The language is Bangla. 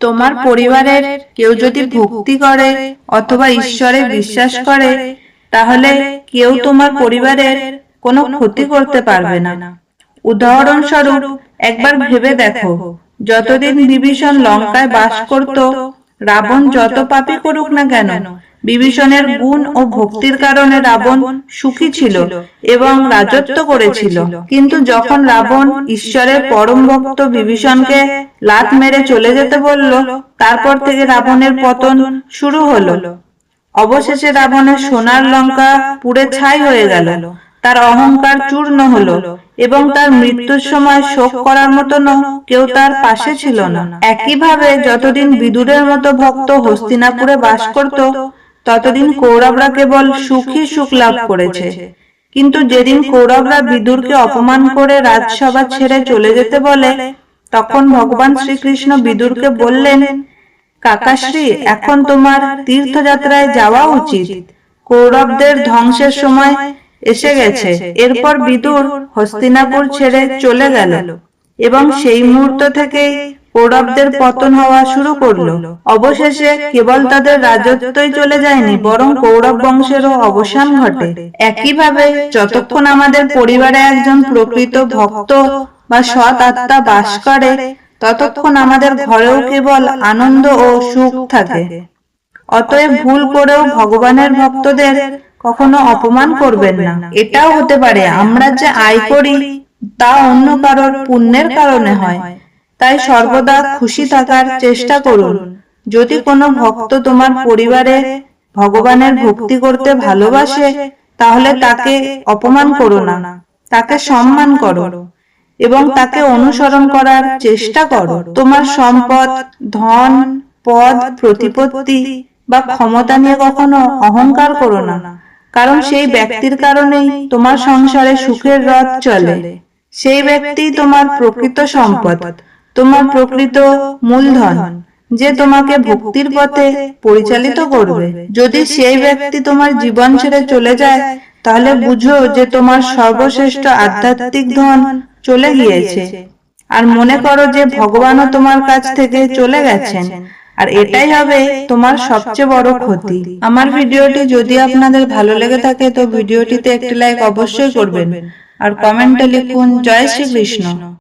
তোমার পরিবারের কেউ যদি ভক্তি করে অথবা ঈশ্বরে বিশ্বাস করে তাহলে কেউ তোমার পরিবারের কোনো ক্ষতি করতে পারবে না। উদাহরণস্বরূপ একবার ভেবে দেখো যতদিন বিভীষণ লঙ্কায় বাস করত রাবণ যত পাপই করুক না কেন বিভীষণের গুণ ও ভক্তির কারণে রাবণ সুখী ছিল এবং রাজত্ব করেছিল। কিন্তু যখন রাবণ ঈশ্বরের পরম ভক্ত বিভীষণকে লাত মেরে চলে যেতে বলল, তারপর থেকে রাবণের পতন শুরু হলো। অবশেষে রাবণের সোনার লঙ্কা পুড়ে ছাই হয়ে গেল। তার অহংকার চূর্ণ হলো এবং তার মৃত্যুর সময় শোক করার মতন কেউ তার পাশে ছিল না। একইভাবে যতদিন বিদুরের মতো ভক্ত হস্তিনাপুরে বাস করত ততদিন কৌরবরা কেবল সুখী সুখ লাভ করেছে। কিন্তু যেদিন কৌরবরা বিদুরকে অপমান করে রাজসভা ছেড়ে চলে যেতে বলে তখন ভগবান শ্রীকৃষ্ণ বিদুরকে বললেন কাকাশ্রী এখন তোমার তীর্থযাত্রায় যাওয়া উচিত। কৌরবদের ধ্বংসের সময় এসে গেছে। এরপর বিদুর হস্তিনাপুর ছেড়ে চলে গেল এবং সেই মুহূর্ত থেকেই কৌরবদের পতন হওয়া শুরু করল। অবশেষে কেবল তাদের রাজত্বই চলে যায়নি বরং কৌরব বংশেরও অবসান ঘটে। একইভাবে যতক্ষণ আমাদের পরিবারে একজন প্রকৃত ভক্ত বা সৎ আত্মা বাস করে ততক্ষণ আমাদের ঘরেও কেবল আনন্দ ও সুখ থাকে। অতএব ভুল করেও ভগবানের ভক্তদের কখনো অপমান করবেন না। এটাও হতে পারে আমরা যে আয় করি তা অন্য কারোর পুণ্যের কারণে হয়। তাই সর্বদা খুশি থাকার চেষ্টা করুন। যদি কোনো ভক্ত তোমার পরিবারে ভগবানের ভক্তি করতে ভালোবাসে তাহলে তাকে অপমান করো না। তাকে সম্মান করো। এবং তাকে অনুসরণ করার চেষ্টা করো। তোমার সম্পদ ধন পদ প্রতিপত্তি বা ক্ষমতা নিয়ে কখনো অহংকার করো না। কারণ সেই ব্যক্তির কারণেই তোমার সংসারে সুখের রথ চলে। সেই ব্যক্তি তোমার প্রকৃত সম্পদ। তোমার প্রকৃত মূলধন যে তোমাকে ভক্তির পথে পরিচালিত করবে। যদি সেই ব্যক্তি তোমার জীবন ছেড়ে চলে যায়, তাহলে বুঝো যে তোমার সর্বশ্রেষ্ঠ আধ্যাত্মিক ধন চলে গিয়েছে। আর মনে করো যে ভগবানও তোমার কাছ থেকে চলে গেছেন। আর এটাই হবে তোমার সবচেয়ে বড় ক্ষতি। আমার ভিডিওটি যদি আপনাদের ভালো লেগে থাকে, তো ভিডিওটিতে একটি লাইক অবশ্যই করবেন। আর কমেন্টে লিখুন, জয় শ্রীকৃষ্ণ।